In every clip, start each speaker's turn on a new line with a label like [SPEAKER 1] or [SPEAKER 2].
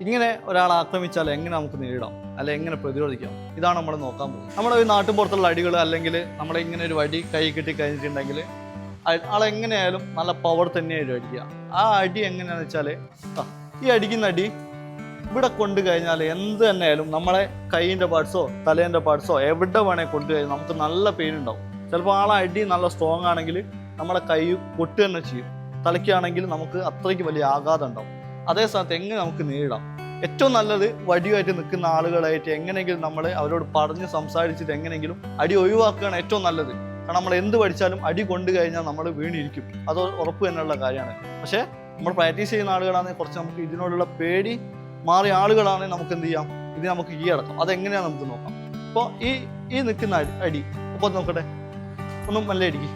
[SPEAKER 1] ഇങ്ങനെ ഒരാൾ ആക്രമിച്ചാൽ എങ്ങനെ നമുക്ക് നേരിടാം? അല്ലെ എങ്ങനെ പ്രതിരോധിക്കാം? ഇതാണ് നമ്മൾ നോക്കാൻ പോകുന്നത്. നമ്മുടെ ഈ നാട്ടുപുറത്തുള്ള അടികൾ അല്ലെങ്കിൽ നമ്മളെ ഇങ്ങനെ ഒരു വടി കൈ കിട്ടി കഴിഞ്ഞിട്ടുണ്ടെങ്കിൽ ആളെങ്ങനെയായാലും നല്ല പവർ തന്നെയായിരിക്കും അടിക്കുക ആ അടി എങ്ങനെയാണെന്ന് വെച്ചാൽ ഈ അടിക്കുന്ന അടി ഇവിടെ കൊണ്ടു കഴിഞ്ഞാൽ എന്ത് തന്നെയായാലും നമ്മളെ കൈയിന്റെ പാർട്സോ തലേന്റെ പാർട്സോ എവിടെ വേണേൽ കൊണ്ടു കഴിഞ്ഞാൽ നമുക്ക് നല്ല പെയിൻ ഉണ്ടാവും. ചിലപ്പോൾ ആളെ അടി നല്ല സ്ട്രോങ് ആണെങ്കിൽ നമ്മളെ കൈ പൊട്ട് തന്നെ ചെയ്യും. തലയ്ക്കാണെങ്കിൽ നമുക്ക് അത്രയ്ക്ക് വലിയ ആഘാതം ഉണ്ടാവും. അതേ സമയത്ത് എങ്ങനെ നമുക്ക് നേരിടാം? ഏറ്റവും നല്ലത് വടിയുമായിട്ട് നിൽക്കുന്ന ആളുകളായിട്ട് എങ്ങനെയെങ്കിലും നമ്മൾ അവരോട് പറഞ്ഞ് സംസാരിച്ചിട്ട് എങ്ങനെയെങ്കിലും അടി ഒഴിവാക്കുകയാണ് ഏറ്റവും നല്ലത്. കാരണം നമ്മൾ എന്ത് പഠിച്ചാലും അടി കൊണ്ടു കഴിഞ്ഞാൽ നമ്മൾ വീണിരിക്കും. അത് ഉറപ്പ് തന്നെയുള്ള കാര്യമാണ്. പക്ഷേ നമ്മൾ പ്രാക്ടീസ് ചെയ്യുന്ന ആളുകളാണെങ്കിൽ കുറച്ച് നമുക്ക് ഇതിനോടുള്ള പേടി മാറിയ ആളുകളാണെങ്കിൽ നമുക്ക് എന്ത് ചെയ്യാം? ഇത് നമുക്ക് ഈ കീഴടക്കാം. അതെങ്ങനെയാണ് നമുക്ക് നോക്കാം. അപ്പോൾ ഈ ഈ നിൽക്കുന്ന അടി അടി അപ്പോൾ നോക്കട്ടെ. ഒന്നും നല്ല അടിക്കും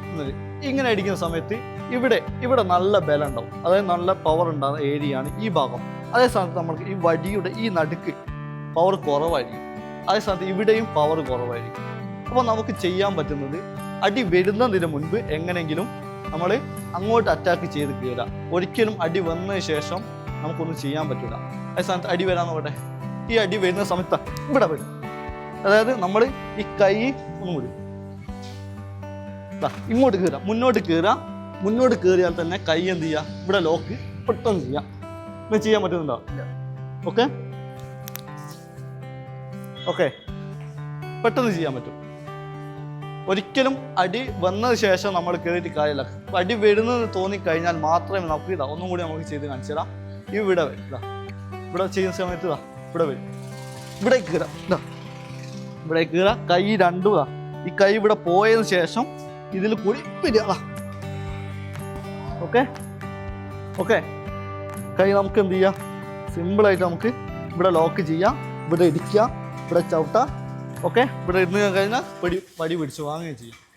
[SPEAKER 1] ഇങ്ങനെ അടിക്കുന്ന സമയത്ത് ഇവിടെ ഇവിടെ നല്ല ബലം ഉണ്ടാവും അതായത് നല്ല പവർ ഉണ്ടാകുന്ന ഏരിയയാണ് ഈ ഭാഗം. അതേ സ്ഥാനത്ത് നമ്മൾക്ക് ഈ വടിയുടെ ഈ നടുക്ക് പവർ കുറവായിരിക്കും. അതേ സ്ഥാനത്ത് ഇവിടെയും പവർ കുറവായിരിക്കും. അപ്പോൾ നമുക്ക് ചെയ്യാൻ പറ്റുന്നത് അടി വരുന്നതിന് മുൻപ് എങ്ങനെയെങ്കിലും നമ്മൾ അങ്ങോട്ട് അറ്റാക്ക് ചെയ്ത് കയറുക. ഒരിക്കലും അടി വന്നതിന് ശേഷം നമുക്കൊന്നും ചെയ്യാൻ പറ്റില്ല അതേ സ്ഥാനത്ത് അടി വരാൻ നോക്കട്ടെ. ഈ അടി വരുന്ന സമയത്ത് ഇവിടെ വരും. അതായത് നമ്മൾ ഈ കൈ ഒന്ന് ദാ, ഇങ്ങോട്ട് കയറാം മുന്നോട്ട് കയറാം മുന്നോട്ട് കയറിയാൽ തന്നെ കൈ എന്ത് ചെയ്യുക ഇവിടെ ലോക്ക് പെട്ടെന്ന് ചെയ്യാം. ഇന്ന് ചെയ്യാൻ പറ്റുന്നുണ്ടോ? ഓക്കെ ഓക്കെ പെട്ടെന്ന് ചെയ്യാൻ പറ്റും. ഒരിക്കലും അടി വന്നതിന് ശേഷം നമ്മൾ കയറിയിട്ട് കാര്യമില്ല. അടി വരുന്നത് തോന്നിക്കഴിഞ്ഞാൽ മാത്രമേ നമുക്ക് ഇതാ ഒന്നും കൂടി നമുക്ക് ചെയ്ത് കാണിച്ചു തരാം. ഇവിടെ ഇതാ ഇവിടെ ചെയ്യുന്ന സമയത്ത് ഇതാ ഇവിടെ വരും. ഇവിടെ കീറാം. ഇതാ ഇവിടെ കീറാം. കൈ രണ്ടും ഈ കൈ ഇവിടെ പോയതിന് ശേഷം ഇതിൽ കൂടി വരിക ഓക്കെ? ഓക്കെ. കൈ നമുക്ക് എന്ത് ചെയ്യാം? സിമ്പിളായിട്ട് നമുക്ക് ഇവിടെ ലോക്ക് ചെയ്യാം. ഇവിടെ ഇടിക്കുക ഇവിടെ ചവിട്ടാം. ഓക്കെ? ഇവിടെ ഇരുന്ന് കഴിഞ്ഞാൽ പടി പടി പിടിച്ച് വാങ്ങുകയും ചെയ്യും.